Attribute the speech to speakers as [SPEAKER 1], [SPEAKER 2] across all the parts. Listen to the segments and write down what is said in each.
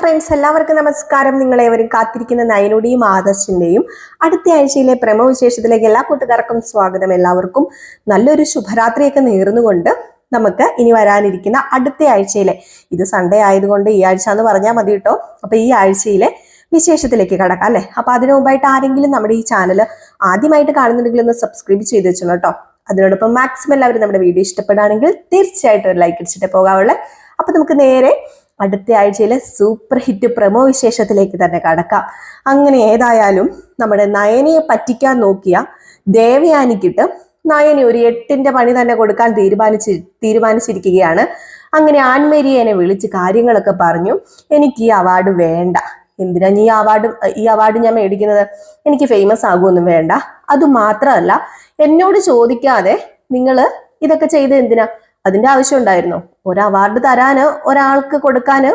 [SPEAKER 1] Friends എല്ലാവർക്കും നമസ്കാരം. നിങ്ങളെ നിങ്ങളേവരും കാത്തിരിക്കുന്ന നയനുടെയും ആദർശിന്റെയും. അടുത്ത ആഴ്ചയിലെ പ്രമവിശേഷത്തിലേക്ക് എല്ലാ കൂട്ടുകാർക്കും സ്വാഗതം. എല്ലാവർക്കും നല്ലൊരു ശുഭരാത്രിയൊക്കെ നേർന്നുകൊണ്ട് നമുക്ക് ഇനി വരാനിരിക്കുന്ന അടുത്ത ആഴ്ചയിലെ ഇത് സൺഡേ ആയതുകൊണ്ട് ഈ ആഴ്ച എന്ന് പറഞ്ഞാൽ മതി കേട്ടോ. അപ്പൊ ഈ ആഴ്ചയിലെ വിശേഷത്തിലേക്ക് കടക്കാം അല്ലെ? അപ്പൊ അതിനു മുമ്പായിട്ട് ആരെങ്കിലും നമ്മുടെ ഈ ചാനൽ ആദ്യമായിട്ട് കാണുന്നുണ്ടെങ്കിൽ ഒന്ന് സബ്സ്ക്രൈബ് ചെയ്ത് വെച്ചോളൂ കേട്ടോ. അതിനോടൊപ്പം മാക്സിമം എല്ലാവരും നമ്മുടെ വീഡിയോ ഇഷ്ടപ്പെടുകയാണെങ്കിൽ തീർച്ചയായിട്ടും ഒരു ലൈക്ക് അടിച്ചിട്ട് പോകാവുള്ളേ. അപ്പൊ നമുക്ക് നേരെ അടുത്ത ആഴ്ചയിലെ സൂപ്പർ ഹിറ്റ് പ്രമോ വിശേഷത്തിലേക്ക് തന്നെ കടക്കാം. അങ്ങനെ ഏതായാലും നമ്മുടെ നയനയെ പറ്റിക്കാൻ നോക്കിയ ദേവയാനിക്കിട്ട് നയനി ഒരു എട്ടിന്റെ പണി തന്നെ കൊടുക്കാൻ തീരുമാനിച്ച് തീരുമാനിച്ചിരിക്കുകയാണ്. അങ്ങനെ ആൻമേരിയനെ വിളിച്ച് കാര്യങ്ങളൊക്കെ പറഞ്ഞു. എനിക്ക് ഈ അവാർഡ് വേണ്ട. എന്തിനാ ഈ അവാർഡ് ഈ അവാർഡ് ഞാൻ മേടിക്കുന്നത്? എനിക്ക് ഫേമസ് ആകുമൊന്നും വേണ്ട. അത് മാത്രമല്ല എന്നോട് ചോദിക്കാതെ നിങ്ങൾ ഇതൊക്കെ ചെയ്ത് എന്തിനാ? അതിന്റെ ആവശ്യം ഉണ്ടായിരുന്നോ. ഒരു അവാർഡ് തരാന് ഒരാൾക്ക് കൊടുക്കാന്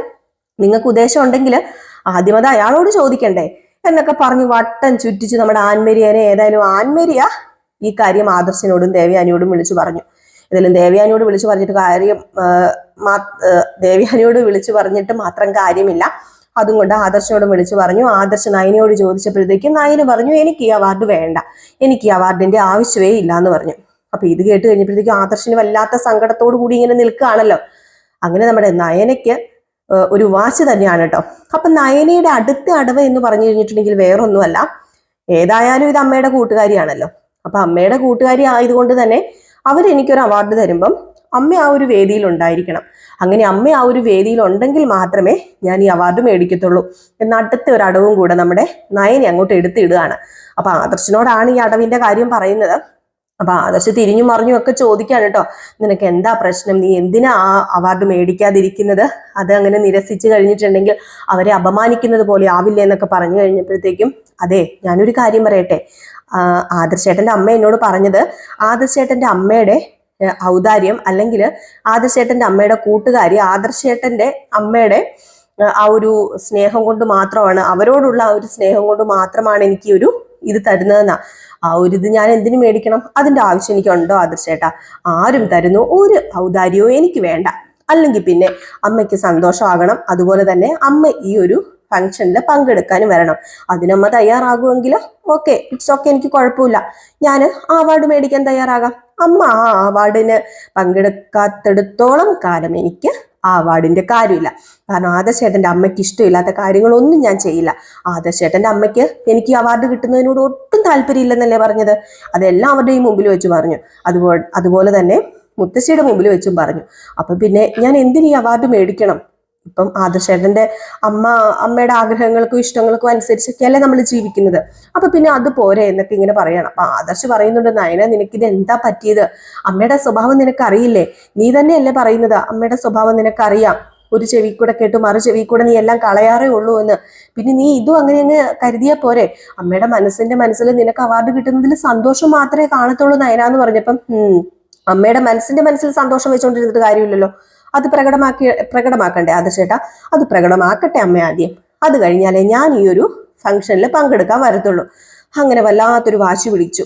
[SPEAKER 1] നിങ്ങൾക്ക് ഉദ്ദേശം ഉണ്ടെങ്കിൽ ആദ്യം അത് അയാളോട് ചോദിക്കണ്ടേ എന്നൊക്കെ പറഞ്ഞു വട്ടം ചുറ്റിച്ച് നമ്മുടെ ആൻമേരിയനെ ഏതായാലും ആൻമേരിയ ഈ കാര്യം ആദർശനോടും ദേവയാനിയോടും വിളിച്ചു പറഞ്ഞു. ഇതിലും ദേവയാനിയോട് വിളിച്ചു പറഞ്ഞിട്ട് കാര്യം ദേവയാനിയോട് വിളിച്ചു പറഞ്ഞിട്ട് മാത്രം കാര്യമില്ല. അതും കൊണ്ട് ആദർശനോടും വിളിച്ചു പറഞ്ഞു ആദർശ് നയനയോട് ചോദിച്ചപ്പോഴത്തേക്കും നയന് പറഞ്ഞു എനിക്ക് ഈ അവാർഡ് വേണ്ട. എനിക്ക് ഈ അവാർഡിന്റെ ആവശ്യമേ ഇല്ല എന്ന് പറഞ്ഞു. അപ്പൊ ഇത് കേട്ട് കഴിഞ്ഞപ്പോഴത്തേക്കും ആദർശിന് വല്ലാത്ത സങ്കടത്തോടു കൂടി ഇങ്ങനെ നിൽക്കുകയാണല്ലോ. അങ്ങനെ നമ്മുടെ നയനയ്ക്ക് ഒരു വാശി തന്നെയാണ് കേട്ടോ. അപ്പൊ നയനയുടെ അടുത്ത അടവ് എന്ന് പറഞ്ഞു കഴിഞ്ഞിട്ടുണ്ടെങ്കിൽ വേറൊന്നുമല്ല. ഏതായാലും ഇത് അമ്മയുടെ കൂട്ടുകാരിയാണല്ലോ. അപ്പൊ അമ്മയുടെ കൂട്ടുകാരി ആയതുകൊണ്ട് തന്നെ അവരെനിക്കൊരു അവാർഡ് തരുമ്പം അമ്മ ആ ഒരു വേദിയിൽ ഉണ്ടായിരിക്കണം. അങ്ങനെ അമ്മ ആ ഒരു വേദിയിൽ ഉണ്ടെങ്കിൽ മാത്രമേ ഞാൻ ഈ അവാർഡ് മേടിക്കത്തുള്ളൂ. എന്ന അടുത്ത ഒരു അടവും കൂടെ നമ്മുടെ നയനെ അങ്ങോട്ട് എടുത്തിടുകയാണ്. അപ്പൊ ആദർശനോടാണ് ഈ അടവിന്റെ കാര്യം പറയുന്നത്. അപ്പൊ ആദർശ് തിരിഞ്ഞു മറിഞ്ഞും ഒക്കെ ചോദിക്കാണ് കേട്ടോ നിനക്ക് എന്താ പ്രശ്നം? നീ എന്തിനാ ആ അവാർഡ് മേടിക്കാതിരിക്കുന്നത്? അത് അങ്ങനെ നിരസിച്ചു കഴിഞ്ഞിട്ടുണ്ടെങ്കിൽ അവരെ അപമാനിക്കുന്നത് പോലെ ആവില്ല എന്നൊക്കെ പറഞ്ഞു കഴിഞ്ഞപ്പോഴത്തേക്കും അതെ ഞാനൊരു കാര്യം പറയട്ടെ. ആദർശേട്ടന്റെ അമ്മ എന്നോട് പറഞ്ഞത് ആദർശേട്ടന്റെ അമ്മയുടെ ഔദാര്യം അല്ലെങ്കിൽ ആദർശേട്ടന്റെ അമ്മയുടെ കൂട്ടുകാരി ആദർശേട്ടന്റെ അമ്മയുടെ ആ ഒരു സ്നേഹം കൊണ്ട് മാത്രമാണ് അവരോടുള്ള ആ ഒരു സ്നേഹം കൊണ്ട് മാത്രമാണ് എനിക്ക് ഒരു ഇത് തരുന്നതെന്നാ. ആ ഒരു ഇത് ഞാൻ എന്തിനു മേടിക്കണം? അതിന്റെ ആവശ്യം എനിക്കുണ്ടോ? ആദർശേട്ടാ ആരും തരുന്നു ഒരു ഔദാര്യവും എനിക്ക് വേണ്ട. അല്ലെങ്കിൽ പിന്നെ അമ്മയ്ക്ക് സന്തോഷമാകണം. അതുപോലെ തന്നെ അമ്മ ഈ ഒരു ഫംഗ്ഷനിൽ പങ്കെടുക്കാനും വരണം. അതിനമ്മ തയ്യാറാകുമെങ്കിൽ ഓക്കെ ഇറ്റ്സ് ഓക്കെ എനിക്ക് കുഴപ്പമില്ല. ഞാൻ ആ അവാർഡ് മേടിക്കാൻ തയ്യാറാകാം. അമ്മ ആ അവാർഡിന് പങ്കെടുക്കാത്തിടത്തോളം കാലം എനിക്ക് ആ അവാർഡിന്റെ കാര്യമില്ല. കാരണം ആദർശേട്ടന്റെ അമ്മയ്ക്ക് ഇഷ്ടമില്ലാത്ത കാര്യങ്ങളൊന്നും ഞാൻ ചെയ്യില്ല. ആദർശേട്ടന്റെ അമ്മയ്ക്ക് എനിക്ക് അവാർഡ് കിട്ടുന്നതിനോട് ഒട്ടും താല്പര്യമില്ലെന്നല്ലേ പറഞ്ഞത്? അതെല്ലാം അവരുടെയും മുമ്പിൽ വെച്ച് പറഞ്ഞു. അതുപോലെ അതുപോലെ തന്നെ മുത്തശ്ശിയുടെ മുമ്പിൽ വെച്ചും പറഞ്ഞു. അപ്പം പിന്നെ ഞാൻ എന്തിനു അവാർഡ് മേടിക്കണം? ഇപ്പം ആദർശേട്ടന്റെ അമ്മ അമ്മയുടെ ആഗ്രഹങ്ങൾക്കും ഇഷ്ടങ്ങൾക്കും അനുസരിച്ചൊക്കെയല്ലേ നമ്മൾ ജീവിക്കുന്നത്. അപ്പൊ പിന്നെ അത് പോരെ എന്നൊക്കെ ഇങ്ങനെ പറയണം. അപ്പൊ ആദർശ് പറയുന്നുണ്ട് നയന നിനക്കിത് എന്താ പറ്റിയത്? അമ്മയുടെ സ്വഭാവം നിനക്കറിയില്ലേ? നീ തന്നെയല്ലേ പറയുന്നത് അമ്മയുടെ സ്വഭാവം നിനക്കറിയാം. ഒരു ചെവി കൂടെ കേട്ടു മറു ചെവി കൂടെ നീ എല്ലാം കളയാറേ ഉള്ളൂ എന്ന്. പിന്നെ നീ ഇതും അങ്ങനെ അങ്ങ് കരുതിയാ പോരെ? അമ്മയുടെ മനസ്സിന്റെ മനസ്സിൽ നിനക്ക് അവാർഡ് കിട്ടുന്നതിൽ സന്തോഷം മാത്രമേ കാണത്തുള്ളൂ നയന എന്ന് പറഞ്ഞപ്പം അമ്മയുടെ മനസ്സിന്റെ മനസ്സിൽ സന്തോഷം വെച്ചോണ്ടിരുന്നിട്ട് കാര്യമില്ലല്ലോ. അത് പ്രകടമാക്കി പ്രകടമാക്കണ്ടേ? അത് ചേട്ടാ അത് പ്രകടമാക്കട്ടെ അമ്മ ആദ്യം. അത് കഴിഞ്ഞാലേ ഞാൻ ഈ ഒരു ഫംഗ്ഷനിൽ പങ്കെടുക്കാൻ വരത്തുള്ളൂ. അങ്ങനെ വല്ലാത്തൊരു വാശി വിളിച്ചു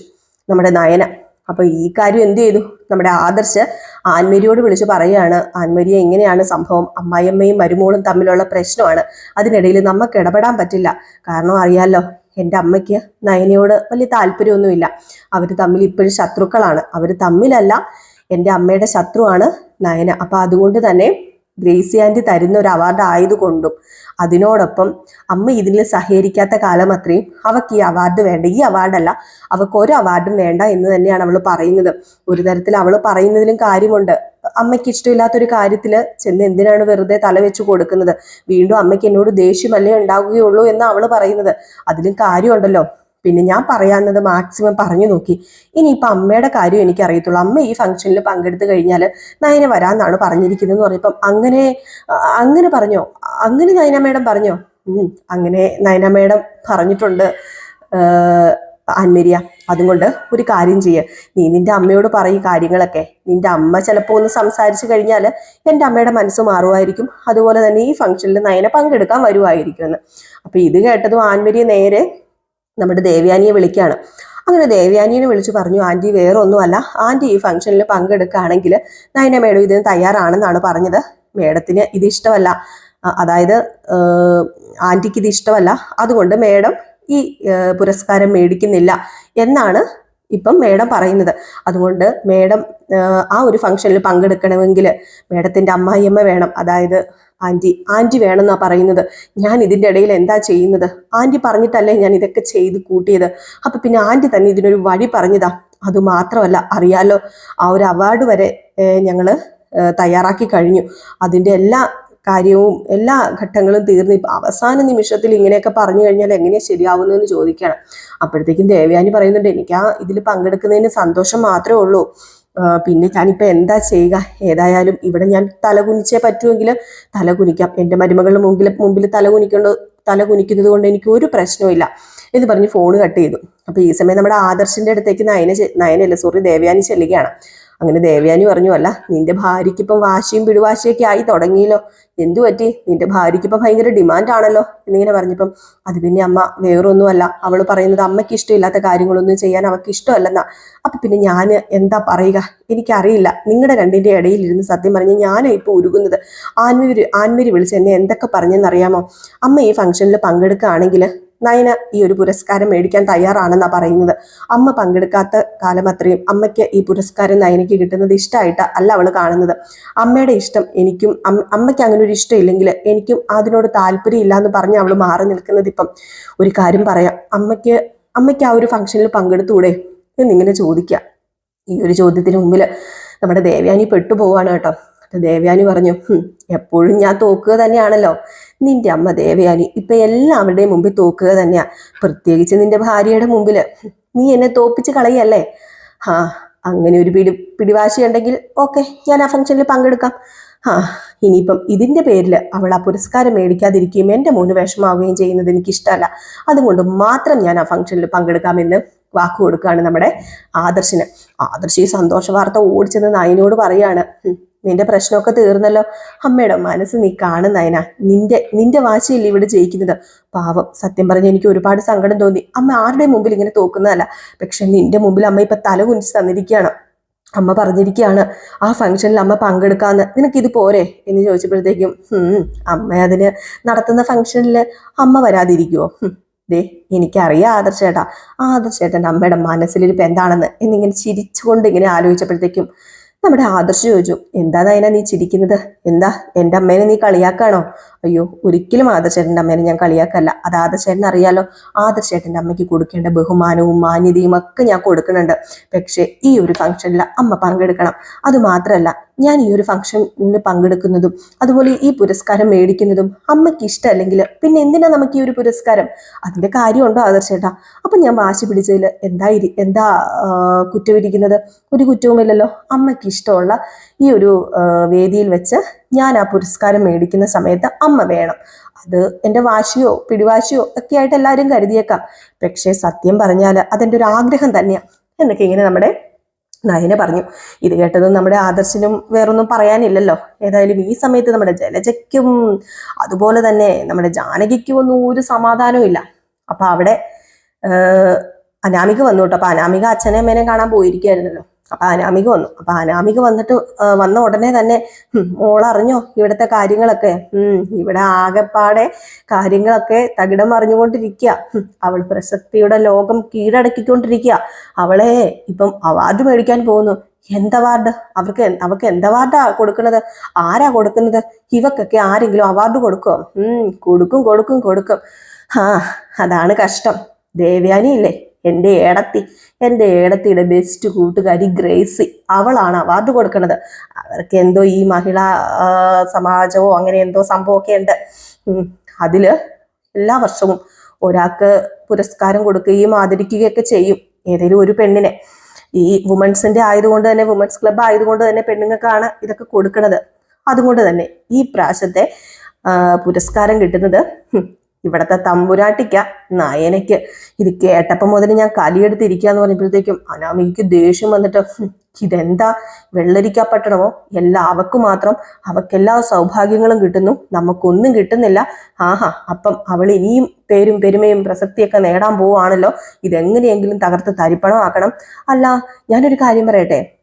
[SPEAKER 1] നമ്മുടെ നയന. അപ്പൊ ഈ കാര്യം എന്ത് ചെയ്തു? നമ്മുടെ ആദർശ് ആൻമരിയോട് വിളിച്ച് പറയുകയാണ് ആൻമരിയെ എങ്ങനെയാണ് സംഭവം? അമ്മായിയമ്മയും മരുമോളും തമ്മിലുള്ള പ്രശ്നമാണ്. അതിനിടയിൽ നമുക്ക് ഇടപെടാൻ പറ്റില്ല. കാരണം അറിയാലോ എന്റെ അമ്മയ്ക്ക് നയനയോട് വലിയ താല്പര്യമൊന്നുമില്ല. അവർ തമ്മിൽ ഇപ്പോഴും ശത്രുക്കളാണ്. അവർ തമ്മിലല്ല എന്റെ അമ്മയുടെ ശത്രുവാണ് നയന. അപ്പം അതുകൊണ്ട് തന്നെ ഗ്രേസി ആന്റി തരുന്ന ഒരു അവാർഡ് ആയതുകൊണ്ടും അതിനോടൊപ്പം അമ്മ ഇതിൽ സഹകരിക്കാത്ത കാലം അത്രയും അവൾക്ക് ഈ അവാർഡ് വേണ്ട. ഈ അവാർഡല്ല അവൾക്ക് ഒരു അവാർഡും വേണ്ട എന്ന് തന്നെയാണ് അവൾ പറയുന്നത്. ഒരു തരത്തിൽ അവൾ പറയുന്നതിലും കാര്യമുണ്ട്. അമ്മയ്ക്ക് ഇഷ്ടമില്ലാത്തൊരു കാര്യത്തിൽ ചെന്ന് എന്തിനാണ് വെറുതെ തല വെച്ച് കൊടുക്കുന്നത്? വീണ്ടും അമ്മയ്ക്ക് എന്നോട് ദേഷ്യമല്ലേ ഉണ്ടാവുകയുള്ളൂ എന്ന് അവൾ പറയുന്നത്. അതിലും കാര്യമുണ്ടല്ലോ. പിന്നെ ഞാൻ പറയാവുന്നത് മാക്സിമം പറഞ്ഞു നോക്കി. ഇനിയിപ്പോൾ അമ്മയുടെ കാര്യം എനിക്ക് അറിയത്തുള്ളൂ അമ്മ ഈ ഫംഗ്ഷനിൽ പങ്കെടുത്തു കഴിഞ്ഞാൽ നയന വരാന്നാണ് പറഞ്ഞിരിക്കുന്നതെന്ന് പറഞ്ഞപ്പം അങ്ങനെ അങ്ങനെ പറഞ്ഞോ? അങ്ങനെ നയന മേഡം പറഞ്ഞോ? അങ്ങനെ നയന മേഡം പറഞ്ഞിട്ടുണ്ട്. അന്മരിയ അതുകൊണ്ട് ഒരു കാര്യം ചെയ്യുക നീ നിന്റെ അമ്മയോട് പറയും കാര്യങ്ങളൊക്കെ. നിന്റെ അമ്മ ചിലപ്പോൾ ഒന്ന് സംസാരിച്ചു കഴിഞ്ഞാൽ എന്റെ അമ്മയുടെ മനസ്സ് മാറുമായിരിക്കും. അതുപോലെ തന്നെ ഈ ഫംഗ്ഷനിൽ നയന പങ്കെടുക്കാൻ വരുമായിരിക്കും എന്ന് അപ്പൊ ഇത് കേട്ടതും ആൻമരിയ നേരെ നമ്മുടെ ദേവ്യാനിയെ വിളിക്കുകയാണ്. അങ്ങനെ ദേവ്യാനിയെ വിളിച്ചു പറഞ്ഞു ആന്റി വേറെ ഒന്നുമല്ല ആന്റി ഈ ഫംഗ്ഷനിൽ പങ്കെടുക്കുകയാണെങ്കിൽ നയന മേഡം ഇതിന് തയ്യാറാണെന്നാണ് പറഞ്ഞത്. മേഡത്തിന് ഇത് ഇഷ്ടമല്ല. അതായത് ആന്റിക്ക് ഇത് ഇഷ്ടമല്ല. അതുകൊണ്ട് മേഡം ഈ പുരസ്കാരം മേടിക്കുന്നില്ല എന്നാണ് ഇപ്പം മേഡം പറയുന്നത്. അതുകൊണ്ട് മേഡം ആ ഒരു ഫംഗ്ഷനിൽ പങ്കെടുക്കണമെങ്കിൽ മേഡത്തിന്റെ അമ്മായിയമ്മ വേണം. അതായത് ആന്റി ആന്റി വേണമെന്നാ പറയുന്നത്. ഞാൻ ഇതിന്റെ ഇടയിൽ എന്താ ചെയ്യുന്നത്? ആന്റി പറഞ്ഞിട്ടല്ലേ ഞാൻ ഇതൊക്കെ ചെയ്ത് കൂട്ടിയത്. അപ്പൊ പിന്നെ ആന്റി തന്നെ ഇതിനൊരു വഴി പറഞ്ഞതാ. അത് മാത്രമല്ല അറിയാലോ ആ ഒരു അവാർഡ് വരെ ഞങ്ങൾ തയ്യാറാക്കി കഴിഞ്ഞു. അതിന്റെ എല്ലാ കാര്യവും എല്ലാ ഘട്ടങ്ങളും തീർന്ന്. ഇപ്പൊ അവസാന നിമിഷത്തിൽ ഇങ്ങനെയൊക്കെ പറഞ്ഞു കഴിഞ്ഞാൽ എങ്ങനെയാ ശരിയാവുന്നതെന്ന് ചോദിക്കുകയാണ്. അപ്പോഴത്തേക്കും ദേവയാനി പറയുന്നുണ്ട് എനിക്ക് ആ ഇതിൽ പങ്കെടുക്കുന്നതിന് സന്തോഷം മാത്രമേ ഉള്ളൂ. പിന്നെ ഞാനിപ്പോൾ എന്താ ചെയ്യുക? ഏതായാലും ഇവിടെ ഞാൻ തലകുനിച്ചേ പറ്റുമെങ്കിൽ തലകുനിക്കാം. എന്റെ മരുമകളുടെ മുമ്പിൽ മുമ്പിൽ തലകുനിക്കേണ്ട തലകുനിക്കുന്നത് കൊണ്ട് എനിക്ക് ഒരു പ്രശ്നവുമില്ല എന്ന് പറഞ്ഞ് ഫോൺ കട്ട് ചെയ്തു. അപ്പോൾ ഈ സമയം നമ്മുടെ ആദർശിന്റെ അടുത്തേക്ക് നയന നയനല്ല സോറി ദേവയാനി ചെല്ലുകയാണ്. അങ്ങനെ ദേവയാനി പറഞ്ഞു അല്ല നിന്റെ ഭാര്യയ്ക്കിപ്പം വാശിയും പിടിവാശിയൊക്കെ ആയി തുടങ്ങിയല്ലോ. എന്തു പറ്റി? നിന്റെ ഭാര്യയ്ക്കിപ്പം ഭയങ്കര ഡിമാൻഡ് ആണല്ലോ എന്നിങ്ങനെ പറഞ്ഞപ്പം അത് പിന്നെ അമ്മ വേറൊന്നുമല്ല. അവൾ പറയുന്നത് അമ്മയ്ക്ക് ഇഷ്ടമില്ലാത്ത കാര്യങ്ങളൊന്നും ചെയ്യാൻ അവൾക്ക് ഇഷ്ടമല്ലെന്നാ. അപ്പൊ പിന്നെ ഞാൻ എന്താ പറയുക? എനിക്കറിയില്ല. നിങ്ങളുടെ രണ്ടിന്റെ ഇടയിൽ ഇരുന്ന് സത്യം പറഞ്ഞ് ഞാനാ ഇപ്പോൾ ഉരുകുന്നത്. ആൻമരി ആൻമരി വിളിച്ച് എന്നെ എന്തൊക്കെ പറഞ്ഞെന്നറിയാമോ? അമ്മ ഈ ഫംഗ്ഷനിൽ പങ്കെടുക്കുകയാണെങ്കിൽ നയന ഈ ഒരു പുരസ്കാരം മേടിക്കാൻ തയ്യാറാണെന്നാണ് പറയുന്നത്. അമ്മ പങ്കെടുക്കാത്ത കാലം അത്രയും അമ്മയ്ക്ക് ഈ പുരസ്കാരം നയനയ്ക്ക് കിട്ടുന്നത് ഇഷ്ടമായിട്ട് അല്ല അവൾ കാണുന്നത്. അമ്മയുടെ ഇഷ്ടം എനിക്കും അമ്മയ്ക്ക് അങ്ങനെ ഒരു ഇഷ്ടം ഇല്ലെങ്കിൽ എനിക്കും അതിനോട് താല്പര്യം ഇല്ല എന്ന് പറഞ്ഞ് അവൾ മാറി നിൽക്കുന്നത് ഇപ്പം. ഒരു കാര്യം പറയാം. അമ്മയ്ക്ക് അമ്മയ്ക്ക് ആ ഒരു ഫംഗ്ഷനിൽ പങ്കെടുത്തൂടെ? എന്നിങ്ങനെ ചോദിക്കുക ഈ ഒരു ചോദ്യത്തിന് മുമ്പിൽ നമ്മുടെ ദേവയാനി പെട്ടുപോവാണ് കേട്ടോ. ദേവയാനി പറഞ്ഞു എപ്പോഴും ഞാൻ തോക്കുക തന്നെയാണല്ലോ. നിന്റെ അമ്മ ദേവയാനി ഇപ്പൊ എല്ലാവരുടെയും മുമ്പിൽ തോക്കുക തന്നെയാ. പ്രത്യേകിച്ച് നിന്റെ ഭാര്യയുടെ മുമ്പിൽ. നീ എന്നെ തോപ്പിച്ച് കളയല്ലേ? ആ അങ്ങനെ ഒരു പിടി പിടിവാശി ഉണ്ടെങ്കിൽ ഓക്കെ ഞാൻ ആ ഫംഗ്ഷനിൽ പങ്കെടുക്കാം. ആ ഇനിയിപ്പം ഇതിന്റെ പേരിൽ അവൾ ആ പുരസ്കാരം മേടിക്കാതിരിക്കുകയും എന്റെ മോന് വേഷമാവുകയും ചെയ്യുന്നത് എനിക്ക് ഇഷ്ടമല്ല അതുകൊണ്ട് മാത്രം ഞാൻ ആ ഫംഗ്ഷനിൽ പങ്കെടുക്കാമെന്ന് വാക്ക് കൊടുക്കുകയാണ് നമ്മുടെ ആദർശിന്. ആദർശ് സന്തോഷ വാർത്ത ഓടിച്ചെന്ന് നായനോട് പറയാണ്. "ഉം, നിന്റെ പ്രശ്നമൊക്കെ തീർന്നല്ലോ. അമ്മയുടെ മനസ്സ് നീ കാണുന്നതിന. നിന്റെ നിന്റെ വാശിയല്ലേ ഇവിടെ ജയിക്കുന്നത്. പാവം സത്യം പറഞ്ഞ എനിക്ക് ഒരുപാട് സങ്കടം തോന്നി. അമ്മ ആരുടെ മുമ്പിൽ ഇങ്ങനെ തോക്കുന്നതല്ല. പക്ഷെ നിന്റെ മുമ്പിൽ അമ്മ ഇപ്പൊ തല കുനിച്ച് തന്നിരിക്കുകയാണ്. അമ്മ പറഞ്ഞിരിക്കുകയാണ് ആ ഫംഗ്ഷനിൽ അമ്മ പങ്കെടുക്കാന്ന്. ഇത് പോരെ? എന്ന് ചോദിച്ചപ്പോഴത്തേക്കും "ഹും, അമ്മ അതിന് നടത്തുന്ന ഫംഗ്ഷനിൽ അമ്മ വരാതിരിക്കുവോ? ഹും, ദേ എനിക്കറിയാം ആദർശേട്ടാ. ആദർശേട്ടന്റെ അമ്മയുടെ മനസ്സിലിരിപ്പ് എന്താണെന്ന് എന്നിങ്ങനെ ചിരിച്ചുകൊണ്ട് ഇങ്ങനെ ആലോചിച്ചപ്പോഴത്തേക്കും നമ്മുടെ ആദർശ് ചോദിച്ചു എന്താ നയന നീ ചിരിക്കുന്നത്? എന്താ? എന്റെ അമ്മേനെ നീ കളിയാക്കാണോ? അയ്യോ ഒരിക്കലും ആദർശേട്ടന്റെ അമ്മേനെ ഞാൻ കളിയാക്കല്ല. അത് ആദർശേട്ടൻ അറിയാലോ. ആദർശേട്ടന്റെ അമ്മയ്ക്ക് കൊടുക്കേണ്ട ബഹുമാനവും മാന്യതയും ഒക്കെ ഞാൻ കൊടുക്കുന്നുണ്ട്. പക്ഷേ ഈ ഒരു ഫംഗ്ഷനിൽ അമ്മ പങ്കെടുക്കണം. അത് മാത്രമല്ല ഞാൻ ഈ ഒരു ഫംഗ്ഷനിൽ പങ്കെടുക്കുന്നതും അതുപോലെ ഈ പുരസ്കാരം മേടിക്കുന്നതും അമ്മയ്ക്ക് ഇഷ്ടമല്ലെങ്കിൽ പിന്നെ എന്തിനാ നമുക്ക് ഈ ഒരു പുരസ്കാരം? അതിന്റെ കാര്യമുണ്ടോ ആദർശേട്ടാ? അപ്പൊ ഞാൻ വാശി പിടിച്ചതിൽ എന്താ ഇരി എന്താ കുറ്റമിരിക്കുന്നത് ഒരു കുറ്റവുമില്ലല്ലോ. അമ്മയ്ക്ക് ഇഷ്ടമുള്ള ഈ ഒരു വേദിയിൽ വെച്ച് ഞാൻ ആ പുരസ്കാരം മേടിക്കുന്ന സമയത്ത് അമ്മ വേണം. അത് എന്റെ വാശിയോ പിടിവാശിയോ ഒക്കെ ആയിട്ട് എല്ലാവരും കരുതിയേക്കാം. പക്ഷേ സത്യം പറഞ്ഞാൽ അതെന്റെ ഒരു ആഗ്രഹം തന്നെയാണ് എന്നൊക്കെ ഇങ്ങനെ നമ്മുടെ നയന പറഞ്ഞു. ഇത് കേട്ടതും നമ്മുടെ ആദർശിനും വേറൊന്നും പറയാനില്ലല്ലോ. ഏതായാലും ഈ സമയത്ത് നമ്മുടെ ജലജയ്ക്കും അതുപോലെ തന്നെ നമ്മുടെ ജാനകിക്കും ഒന്നും ഒരു സമാധാനവും ഇല്ല. അപ്പൊ അവിടെ അനാമിക വന്നു കേട്ടോ. അപ്പൊ അനാമിക അച്ഛനെ അമ്മേനെ കാണാൻ പോയിരിക്കുകയായിരുന്നല്ലോ. അപ്പൊ അനാമിക വന്നു. അപ്പൊ അനാമിക വന്നിട്ട് വന്ന ഉടനെ തന്നെ "ഹും, മോളറിഞ്ഞോ ഇവിടുത്തെ കാര്യങ്ങളൊക്കെ? ഇവിടെ ആകെപ്പാടെ കാര്യങ്ങളൊക്കെ തകിടം അറിഞ്ഞുകൊണ്ടിരിക്കുക അവൾ പ്രസക്തിയുടെ ലോകം കീഴടക്കിക്കൊണ്ടിരിക്കുക അവളെ ഇപ്പം അവാർഡ് മേടിക്കാൻ പോകുന്നു. എന്ത് അവാർഡ്? അവർക്ക് അവർക്ക് എന്ത് അവാർഡാ കൊടുക്കുന്നത്? ആരാ കൊടുക്കുന്നത്? ഇവക്കൊക്കെ ആരെങ്കിലും അവാർഡ് കൊടുക്കുമോ ഉം കൊടുക്കും കൊടുക്കും കൊടുക്കും. ആ അതാണ് കഷ്ടം. ദേവയാനി ഇല്ലേ? എന്റെ ഏടത്തി എന്റെ ഏടത്തിയുടെ ബെസ്റ്റ് കൂട്ടുകാരി ഗ്രേസി അവളാണ് അവാർഡ് കൊടുക്കുന്നത്. അവർക്ക് എന്തോ ഈ മഹിളാ സമാജമോ അങ്ങനെ എന്തോ സംഭവമൊക്കെ ഉണ്ട്. അതിൽ എല്ലാ വർഷവും ഒരാൾക്ക് പുരസ്കാരം കൊടുക്കുകയും ആദരിക്കുകയൊക്കെ ചെയ്യും. ഏതെങ്കിലും ഒരു പെണ്ണിനെ. ഈ വുമൻസിന്റെ ആയതുകൊണ്ട് തന്നെ വുമൻസ് ക്ലബ്ബ് ആയതുകൊണ്ട് തന്നെ പെണ്ണുങ്ങൾക്കാണ് ഇതൊക്കെ കൊടുക്കുന്നത്. അതുകൊണ്ട് തന്നെ ഈ പ്രാവശ്യത്തെ പുരസ്കാരം കിട്ടുന്നത് ഇവിടത്തെ തമ്പുരാട്ടിക്ക നയനയ്ക്ക്. ഇത് കേട്ടപ്പം മുതൽ ഞാൻ കലിയെടുത്തിരിക്കുക എന്ന് പറഞ്ഞപ്പോഴത്തേക്കും അനാമികയ്ക്ക് ദേഷ്യം വന്നിട്ട് ഇതെന്താ? വെള്ളരിക്ക പട്ടണമോ? എല്ലാവർക്കും മാത്രം. അവക്കെല്ലാ സൗഭാഗ്യങ്ങളും കിട്ടുന്നു. നമുക്കൊന്നും കിട്ടുന്നില്ല. ആഹാ അപ്പം അവൾ ഇനിയും പേരും പെരുമയും പ്രസക്തിയൊക്കെ നേടാൻ പോവുകയാണല്ലോ. ഇതെങ്ങനെയെങ്കിലും തകർത്ത് തരിപ്പണമാക്കണം. അല്ല ഞാനൊരു കാര്യം പറയട്ടെ?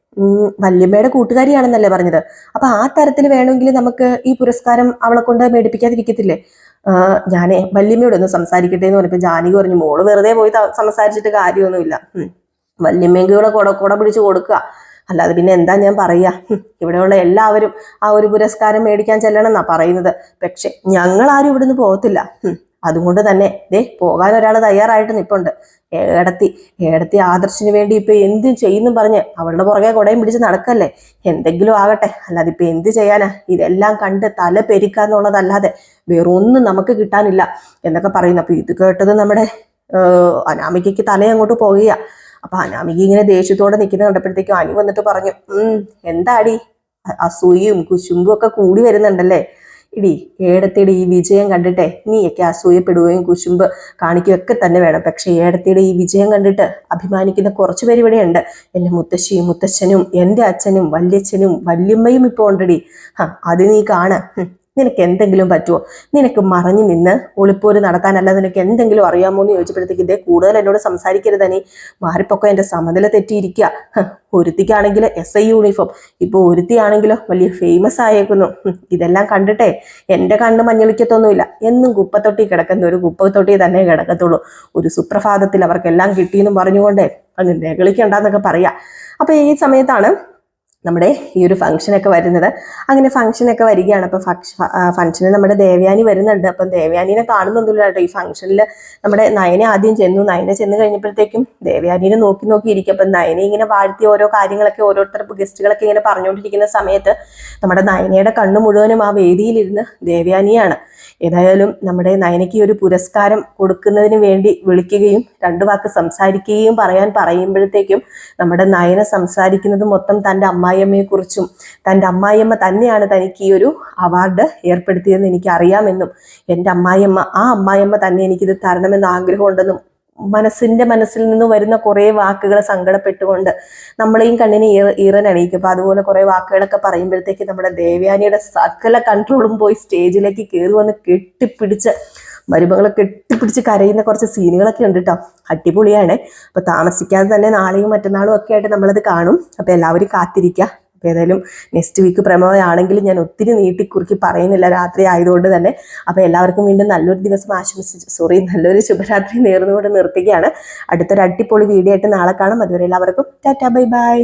[SPEAKER 1] വല്യമ്മയുടെ കൂട്ടുകാരിയാണെന്നല്ലേ പറഞ്ഞത്. അപ്പൊ ആ തരത്തിൽ വേണമെങ്കിൽ നമുക്ക് ഈ പുരസ്കാരം അവളെ കൊണ്ട് മേടിപ്പിക്കാതിരിക്കത്തില്ലേ? ഞാനേ വല്യമ്മയോട് ഒന്ന് സംസാരിക്കട്ടെ എന്ന് പറഞ്ഞപ്പോ ജാനകി പറഞ്ഞു മോൾ വെറുതെ പോയി സംസാരിച്ചിട്ട് കാര്യമൊന്നുമില്ല. വല്യമ്മയെങ്കിലും കൂടെ കൂടെ പിടിച്ച് കൊടുക്കുക അല്ലാതെ പിന്നെ എന്താ ഞാൻ പറയാ? ഹും, ഇവിടെയുള്ള എല്ലാവരും ആ ഒരു പുരസ്കാരം മേടിക്കാൻ ചെല്ലണം എന്നാ പറയുന്നത്. പക്ഷെ ഞങ്ങൾ ആരും ഇവിടുന്ന് പോകത്തില്ല. അതുകൊണ്ട് തന്നെ ദേ പോകാൻ ഒരാൾ തയ്യാറായിട്ട് നിപ്പുണ്ട്. ഏടത്തി ഏടത്തി ആദർശിന് വേണ്ടി ഇപ്പൊ എന്തും ചെയ്യുന്നു പറഞ്ഞ് അവളുടെ പുറകെ കുടയും പിടിച്ച് നടക്കല്ലേ? എന്തെങ്കിലും ആകട്ടെ. അല്ലാതെ ഇപ്പൊ എന്ത് ചെയ്യാനാ? ഇതെല്ലാം കണ്ട് തല പെരിക്കാന്നുള്ളതല്ലാതെ വേറൊന്നും നമുക്ക് കിട്ടാനില്ല എന്നൊക്കെ പറയുന്നു. അപ്പൊ ഇത് കേട്ടത് നമ്മുടെ അനാമികയ്ക്ക് തല അങ്ങോട്ട് പോകുക അപ്പൊ അനാമിക ഇങ്ങനെ ദേഷ്യത്തോടെ നിൽക്കുന്ന കണ്ടപ്പോഴത്തേക്കും അനി വന്നിട്ട് പറഞ്ഞു ഉം എന്താടി? അസൂയും കുശുമ്പും ഒക്കെ കൂടി വരുന്നുണ്ടല്ലേ? ഇടി ഏടത്തിയുടെ ഈ വിജയം കണ്ടിട്ടേ നീയൊക്കെ അസൂയപ്പെടുകയും കുശുമ്പ് കാണിക്കുകയും ഒക്കെ തന്നെ വേണം. പക്ഷെ ഏടത്തിയുടെ ഈ വിജയം കണ്ടിട്ട് അഭിമാനിക്കുന്ന കുറച്ച് പേര് ഇവിടെയുണ്ട്. എന്റെ മുത്തശ്ശിയും മുത്തശ്ശനും എന്റെ അച്ഛനും വല്യച്ഛനും വല്യമ്മയും ഇപ്പോൾ ഉണ്ടടി. ഹ അത് നീ കാണ്. നിനക്ക് എന്തെങ്കിലും പറ്റുമോ നിനക്ക് മറഞ്ഞു നിന്ന് ഒളിപ്പോര് നടത്താനല്ല നിനക്ക് എന്തെങ്കിലും അറിയാമോ എന്ന് ചോദിച്ചപ്പോഴത്തേക്ക് ഇതേ കൂടുതൽ എന്നോട് സംസാരിക്കരുത് തന്നെ മാറിപ്പൊക്കെ എന്റെ സമനില തെറ്റിയിരിക്കുക ഒരുത്തിക്കാണെങ്കിൽ എസ് ഐ യൂണിഫോം ഇപ്പോൾ ഒരുത്തിയാണെങ്കിലോ വലിയ ഫേമസ് ആയേക്കുന്നു. ഇതെല്ലാം കണ്ടിട്ടേ എന്റെ കണ്ണ് മഞ്ഞളിക്കത്തൊന്നുമില്ല. എന്നും കുപ്പത്തൊട്ടി കിടക്കുന്ന ഒരു കുപ്പത്തൊട്ടി തന്നെ കിടക്കത്തുള്ളൂ. ഒരു സുപ്രഭാതത്തിൽ അവർക്കെല്ലാം കിട്ടിയെന്നും പറഞ്ഞുകൊണ്ടേ അങ്ങ് നെകളിക്കണ്ടെന്നൊക്കെ പറയാം. അപ്പൊ ഈ സമയത്താണ് നമ്മുടെ ഈ ഒരു ഫംഗ്ഷനൊക്കെ വരുന്നത്. അങ്ങനെ ഫംഗ്ഷനൊക്കെ വരികയാണ്. അപ്പോൾ ഫംഗ്ഷന് നമ്മുടെ ദേവയാനി വരുന്നുണ്ട്. അപ്പം ദേവ്യാനിനെ കാണുന്നൊന്നുമില്ല കേട്ടോ. ഈ ഫംഗ്ഷനിൽ നമ്മുടെ നയനെ ആദ്യം ചെന്നു. നയനെ ചെന്ന് കഴിഞ്ഞപ്പോഴത്തേക്കും ദേവ്യാനിനെ നോക്കി നോക്കി ഇരിക്കും. അപ്പം നയനെ ഇങ്ങനെ വാഴ്ത്തി ഓരോ കാര്യങ്ങളൊക്കെ ഓരോരുത്തർ ഗസ്റ്റുകളൊക്കെ ഇങ്ങനെ പറഞ്ഞുകൊണ്ടിരിക്കുന്ന സമയത്ത് നമ്മുടെ നയനയുടെ കണ്ണു മുഴുവനും ആ വേദിയിലിരുന്ന് ദേവയാനിയാണ്. ഏതായാലും നമ്മുടെ നയനയ്ക്ക് ഒരു പുരസ്കാരം കൊടുക്കുന്നതിന് വേണ്ടി വിളിക്കുകയും രണ്ടു വാക്ക് സംസാരിക്കുകയും പറയാൻ പറയുമ്പോഴത്തേക്കും നമ്മുടെ നയന സംസാരിക്കുന്നത് മൊത്തം തന്റെ അമ്മായിയമ്മയെക്കുറിച്ചും തന്റെ അമ്മായിയമ്മ തന്നെയാണ് തനിക്ക് ഈ ഒരു അവാർഡ് ഏർപ്പെടുത്തിയതെന്ന് എനിക്ക് അറിയാമെന്നും എന്റെ അമ്മായിയമ്മ ആ അമ്മായിയമ്മ തന്നെ എനിക്കിത് തരണമെന്ന് ആഗ്രഹമുണ്ടെന്നും മനസ്സിന്റെ മനസ്സിൽ നിന്ന് വരുന്ന കുറേ വാക്കുകൾ സങ്കടപ്പെട്ടുകൊണ്ട് നമ്മളെയും കണ്ണിനെ ഈറ ഈറനണിയിക്കും അപ്പൊ അതുപോലെ കുറേ വാക്കുകളൊക്കെ പറയുമ്പോഴത്തേക്ക് നമ്മുടെ ദേവയാനിയുടെ സകല കൺട്രോളും പോയി സ്റ്റേജിലേക്ക് കയറി വന്ന് കെട്ടിപ്പിടിച്ച് മരുമകളെ കെട്ടിപ്പിടിച്ച് കരയുന്ന കുറച്ച് സീനുകളൊക്കെ ഉണ്ട് കേട്ടോ അടിപൊളിയാണ്. അപ്പൊ താമസിക്കാതെ തന്നെ നാളെയും മറ്റന്നാളും ഒക്കെ ആയിട്ട് നമ്മളത് കാണും. അപ്പൊ എല്ലാവരും കാത്തിരിക്കുക അപ്പൊ ഏതായാലും നെക്സ്റ്റ് വീക്ക് പ്രമോയാണെങ്കിലും ഞാൻ ഒത്തിരി നീട്ടിക്കുറുക്കി പറയുന്നില്ല. രാത്രി ആയതുകൊണ്ട് തന്നെ. അപ്പൊ എല്ലാവർക്കും വീണ്ടും നല്ലൊരു ദിവസം ആശംസിച്ച് സോറി നല്ലൊരു ശുഭരാത്രി നേർന്നുകൊണ്ട് നിർത്തുകയാണ്. അടുത്തൊരു അടിപൊളി വീഡിയോ ആയിട്ട് നാളെ കാണാം. അതുവരെ എല്ലാവർക്കും ടാറ്റാ ബൈ ബൈ.